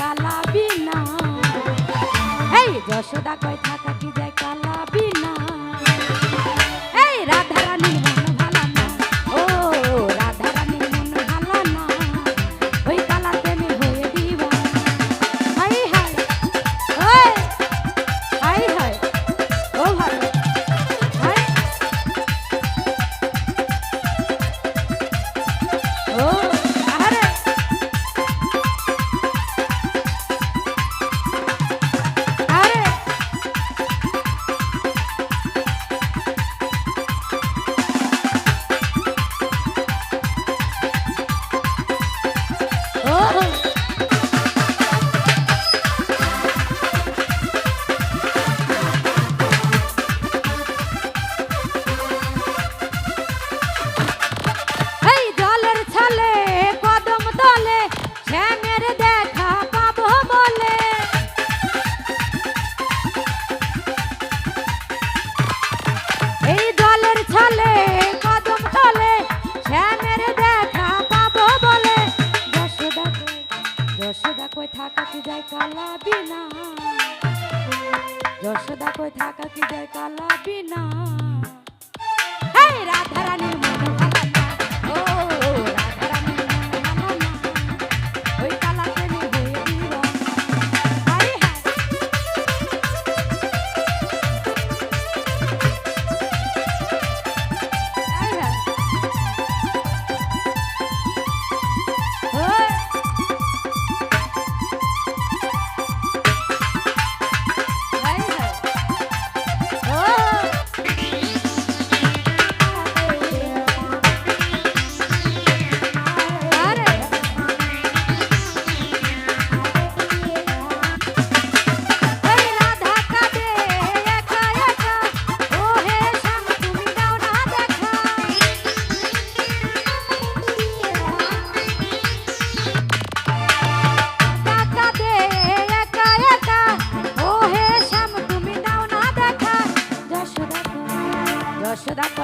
কালা বিনা এই যশোদা কয় থাকা কি যায় কালা কালাবি না যশোদা কই থাকা কি যায় কালাবি না রাধারানীর মনে Should I?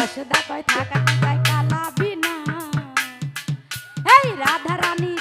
যশোদা কয় থাকা কালা বিনা এই রাধা রানী